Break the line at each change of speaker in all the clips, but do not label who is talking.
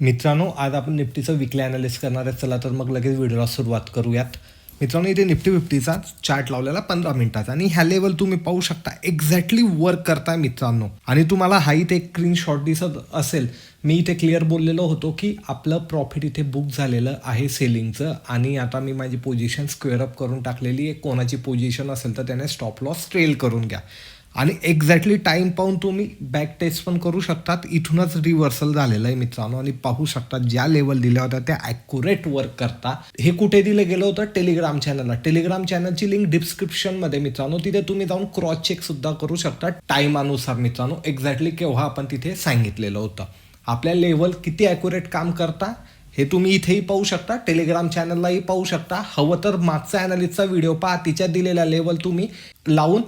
मित्रांनो आज आपण निफ्टीचं विकली अनालिस करणार आहे. चला तर मग लगेच व्हिडिओला सुरुवात करूयात. मित्रांनो इथे निफ्टी फिफ्टीचा चार्ट लावलेला पंधरा मिनिटाचा. आणि ह्या लेवल तुम्ही पाहू शकता एक्झॅक्टली वर्क करताय मित्रांनो. आणि तुम्हाला हा इथे एक स्क्रीनशॉट दिसत असेल. मी इथे क्लिअर बोललेलो होतो की आपलं प्रॉफिट इथे बुक झालेलं आहे सेलिंगचं आणि आता मी माझी पोझिशन स्क्वेअर अप करून टाकलेली आहे. कोणाची पोझिशन असेल तर त्याने स्टॉप लॉस ट्रेल करून घ्या. आणि एक्झॅक्टली टाईम पाहून तुम्ही बॅक टेस्ट पण करू शकतात. इथूनच रिव्हर्सल झालेलं आहे मित्रांनो. आणि पाहू शकता ज्या लेवल दिल्या होत्या त्या ॲक्युरेट वर्क करता. हे कुठे दिलं गेलं होतं? टेलिग्राम चॅनलला टेलिग्राम चॅनलची लिंक डिस्क्रिप्शनमध्ये मित्रांनो. तिथे तुम्ही जाऊन क्रॉस चेक सुद्धा करू शकता. टाईमानुसार मित्रांनो. एक्झॅक्टली केव्हा आपण तिथे सांगितलेलं होतं. आपल्या लेवल किती ॲक्युरेट काम करता हे तुम्ही इथेही पाहू शकता. टेलिग्राम चॅनललाही पाहू शकता. हवं तर मागचा अॅनालिस्टचा व्हिडिओ पहा. तिच्या दिलेला लेवल तुम्ही लावून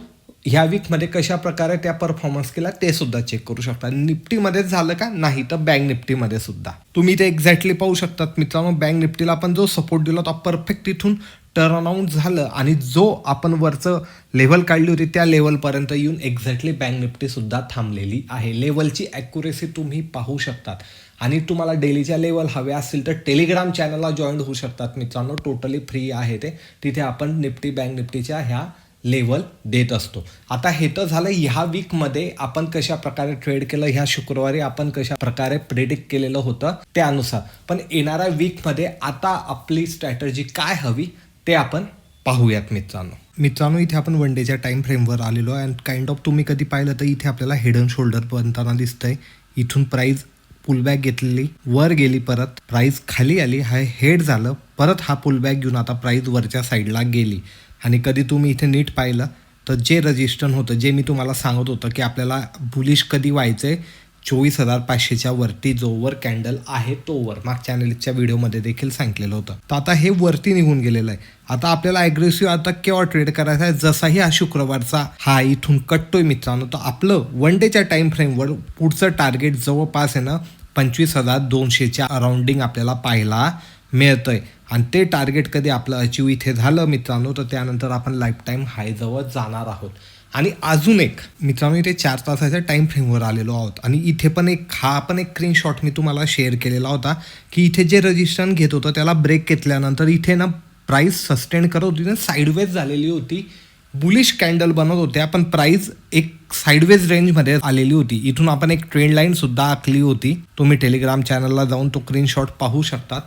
ह्या वीकमध्ये कशा प्रकारे त्या परफॉर्मन्स केला ते सुद्धा चेक करू शकता. निफ्टीमध्येच झालं का? नाही तर बँक निफ्टीमध्ये सुद्धा. तुम्ही ते एक्झॅक्टली पाहू शकतात मित्रांनो. बँक निफ्टीला आपण जो सपोर्ट दिला होता परफेक्ट तिथून टर्न झालं. आणि जो आपण वरचं लेवल काढली होती त्या लेवलपर्यंत येऊन एक्झॅक्टली बँक निफ्टीसुद्धा थांबलेली आहे. लेवलची ॲक्युरेसी तुम्ही पाहू शकतात. आणि तुम्हाला डेलीच्या लेवल हवे असतील तर टेलिग्राम चॅनलला जॉईन होऊ शकतात मित्रांनो. टोटली फ्री आहे ते. तिथे आपण निफ्टी बँक निफ्टीच्या ह्या लेवल देत असतो. आता हे तर झालं ह्या वीकमध्ये आपण कशा प्रकारे ट्रेड केलं ह्या शुक्रवारी आपण कशा प्रकारे प्रेडिक्ट केलेलं होतं त्यानुसार. पण येणाऱ्या वीकमध्ये आता आपली स्ट्रॅटर्जी काय हवी ते आपण पाहूयात मित्रांनो. मित्रांनो इथे आपण वन डेच्या टाइम फ्रेमवर आलेलो आहे अँड काइंड ऑफ तुम्ही कधी पाहिलं तर इथे आपल्याला हेड अँड शोल्डर बनताना दिसतंय. इथून प्राईज पुलबॅक घेतलेली वर गेली परत प्राईज खाली आली हा हेड झालं परत हा पुलबॅक घेऊन आता प्राईज वरच्या साईडला गेली. आणि कधी तुम्ही इथे नीट पाहिलं तर जे रजिस्टन होतं जे मी तुम्हाला सांगत होतं की आपल्याला बुलिश कधी व्हायचं आहे चोवीस हजार पाचशेच्या वरती जोवर कॅन्डल आहे तोवर मागच्या अनालिसच्या व्हिडिओमध्ये देखील सांगितलेलं होतं. तर आता हे वरती निघून गेलेलं आहे. आता आपल्याला ॲग्रेसिव्ह आता केव्हा ट्रेड करायचा आहे? जसाही हा शुक्रवारचा हा इथून कटतोय मित्रांनो तर आपलं वन डेच्या टाईम फ्रेमवर पुढचं टार्गेट जवळपास आहे ना पंचवीस हजार दोनशेच्या अराउंडिंग आपल्याला पाहायला मिळतंय. आणि ते टार्गेट कधी आपलं अचीव इथे झालं मित्रांनो तर त्यानंतर आपण लाईफ टाईम हायजवळ जाणार आहोत. आणि अजून एक मित्रांनो इथे चार तासाच्या टाइम फ्रेमवर आलेलो आहोत. आणि इथे पण एक हा पण एक स्क्रीनशॉट मी तुम्हाला शेअर केलेला होता की इथे जे रजिस्ट्रन घेत होतं त्याला ब्रेक घेतल्यानंतर इथे ना प्राईस सस्टेन करत होती ना साईडवेज झालेली होती. बुलिश कॅन्डल बनत होत्या पण प्राईस एक साईडवेज रेंजमध्ये आलेली होती. इथून आपण एक ट्रेंड लाईन सुद्धा आखली होती. तुम्ही टेलिग्राम चॅनलला जाऊन तो स्क्रीनशॉट पाहू शकतात.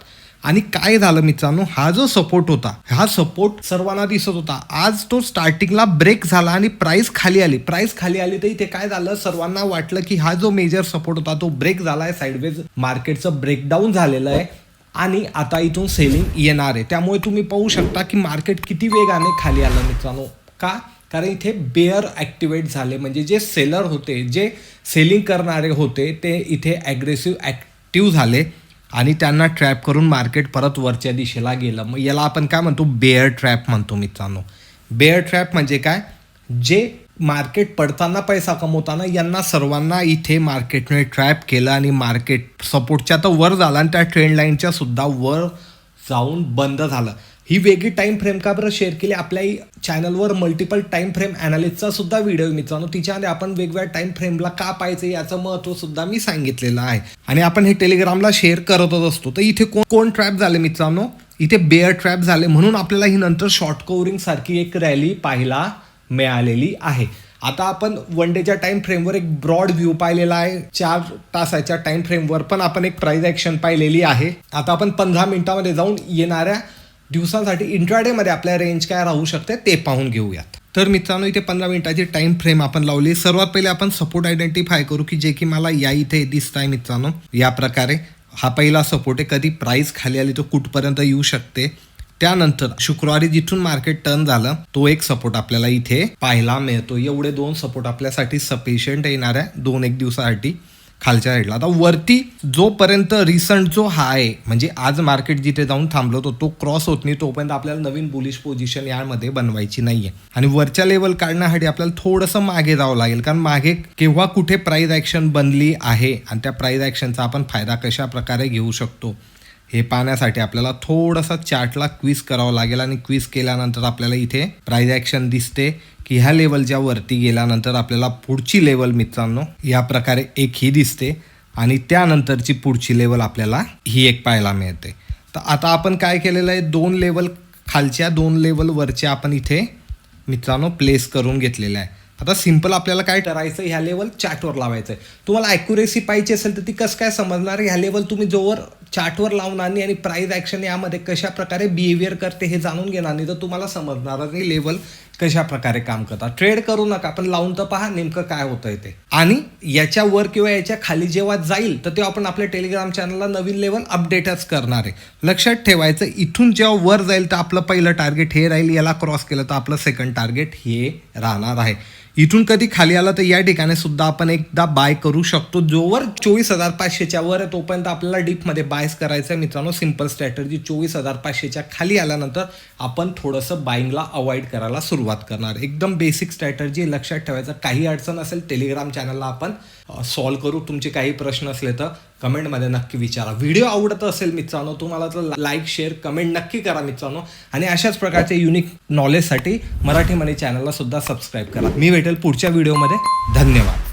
आणि काय झालं मित्रांनो हा जो सपोर्ट होता हा सपोर्ट सर्वांना दिसत होता. आज तो स्टार्टिंगला ब्रेक झाला आणि प्राइस खाली आली. प्राइस खाली आली तर इथे काय झालं? सर्वांना वाटलं की हा जो मेजर सपोर्ट होता तो ब्रेक झाला आहे साईडवेज मार्केटचं ब्रेकडाऊन झालेलं आहे आणि आता इथून सेलिंग येणार आहे. त्यामुळे तुम्ही पाहू शकता की मार्केट किती वेगाने खाली आलं मित्रांनो. का? कारण इथे बेअर ॲक्टिवेट झाले. म्हणजे जे सेलर होते जे सेलिंग करणारे होते ते इथे ॲग्रेसिव्ह ॲक्टिव्ह झाले. आणि त्यांना ट्रॅप करून मार्केट परत वरच्या दिशेला गेलं. मग याला आपण काय म्हणतो? बेअर ट्रॅप म्हणतो मित्रांनो. बेअर ट्रॅप म्हणजे काय? जे मार्केट पडताना पैसा कमवताना यांना सर्वांना इथे मार्केटने ट्रॅप केलं आणि मार्केट सपोर्टच्या तर वर झाला आणि त्या ट्रेंड लाईनच्या सुद्धा वर जाऊन बंद झालं. ही वेगळी टाईम फ्रेम का बरं शेअर केली? आपल्या चॅनलवर मल्टिपल टाईम फ्रेम अनालिसचा सुद्धा व्हिडिओ मित्रांनो. तिच्यामध्ये आपण वेगवेगळ्या टाईम फ्रेमला का पाहायचं याचं महत्त्व सुद्धा मी सांगितलेलं आहे. आणि आपण हे टेलिग्रामला शेअर करतच असतो. तर इथे कोण कोण ट्रॅप झाले मित्रांनो? इथे बेअर ट्रॅप झाले म्हणून आपल्याला ही नंतर शॉर्ट कवरिंग सारखी एक रॅली पाहायला मिळालेली आहे. आता आपण वन डेच्या टाइम फ्रेमवर एक ब्रॉड व्ह्यू पाहिलेला आहे. चार तासाच्या टाइम फ्रेमवर पण आपण एक प्राईज ॲक्शन पाहिलेली आहे. आता आपण पंधरा मिनिटामध्ये जाऊन येणाऱ्या दिवसांसाठी इंट्राडेमध्ये आपल्या रेंज काय राहू शकते ते पाहून घेऊयात. तर मित्रांनो इथे पंधरा मिनिटाची टाइम फ्रेम आपण लावली. सर्वात पहिले आपण सपोर्ट आयडेंटिफाय करू की जे की मला या इथे दिसत आहे मित्रांनो. या प्रकारे. हा पहिला सपोर्ट आहे. कधी प्राईस खाली आली तो कुठपर्यंत येऊ शकते. त्यानंतर शुक्रवारी जिथून मार्केट टर्न झालं तो एक सपोर्ट आपल्याला इथे पाहायला मिळतो एवढे दोन सपोर्ट आपल्यासाठी सफिशियंट येणाऱ्या दोन एक दिवसासाठी. खालच्या साईडला आता वरती जोपर्यंत रिसंट जो हा आहे म्हणजे आज मार्केट जिथे जाऊन थांबलो होतो तो क्रॉस होत नाही तोपर्यंत आपल्याला नवीन बुलिश पोझिशन यामध्ये बनवायची नाही आहे आणि वरच्या लेवल काढण्यासाठी आपल्याला थोडंसं मागे जावं लागेल कारण मागे केव्हा कुठे प्राईज ॲक्शन बनली आहे आणि त्या प्राईज ॲक्शनचा आपण फायदा कशा प्रकारे घेऊ शकतो? हे पाहण्यासाठी आपल्याला थोडंसं चार्टला क्विज करावं लागेल आणि क्विज केल्यानंतर आपल्याला इथे प्राईज ॲक्शन दिसते की ह्या लेवलच्या वरती गेल्यानंतर आपल्याला पुढची लेवल मित्रांनो या प्रकारे एक ही दिसते आणि त्यानंतरची पुढची लेवल आपल्याला ही एक पाहायला मिळते. तर आता आपण काय केलेलं आहे? दोन लेवल खालच्या दोन लेवल वरच्या आपण इथे मित्रांनो प्लेस करून घेतलेलं आहे. आता सिंपल आपल्याला काय करायचं? ह्या लेवल चार्टवर लावायचं आहे. तुम्हाला ॲक्युरेसी पाहिजे असेल तर ती कसं काय समजणार? ह्या लेवल तुम्ही जोवर चार्टवर लावणार नाही आणि प्राईज ॲक्शन यामध्ये कशा प्रकारे बिहेवियर करते हे जाणून घेणार नाही. तर तुम्हाला समजणार नाही लेवल कशा प्रकारे काम करतात. ट्रेड करू नका पण लावून तर पहा नेमकं काय होतंय ते. आणि याच्या वर किंवा याच्या खाली जेव्हा जाईल तर तेव्हा आपण आपल्या टेलिग्राम चॅनलला नवीन लेवल अपडेटच करणार आहे. लक्षात ठेवायचं इथून जेव्हा वर जाईल तर आपलं पहिलं टार्गेट हे राहील याला क्रॉस केलं तर आपलं सेकंड टार्गेट हे राहणार आहे. इथून कधी खाली आला तर या ठिकाणी सुद्धा आपण एकदा बाय करू शकतो. जोवर चोवीस हजार पाचशेच्या वर आहे तोपर्यंत आपल्याला डीपमध्ये बायस करायचं आहे मित्रांनो सिंपल स्ट्रॅटर्जी चोवीस हजार पाचशेच्या खाली आल्यानंतर आपण थोडंसं बाईंगला अवॉइड करायला सुरुवात करणार. एकदम बेसिक स्ट्रॅटर्जी लक्षात ठेवायचं. काही अडचण असेल टेलिग्राम चॅनलला आपण सॉल्व्ह करू. तुमचे काही प्रश्न असले तर कमेंटमध्ये नक्की विचारा. व्हिडिओ आवडत असेल मित्रांनो तुम्हाला तर लाईक शेअर कमेंट नक्की करा मित्रांनो. आणि अशाच प्रकारचे युनिक नॉलेजसाठी मराठी मनी चॅनलला सुद्धा सबस्क्राईब करा. मी भेटेल पुढच्या व्हिडिओमध्ये धन्यवाद.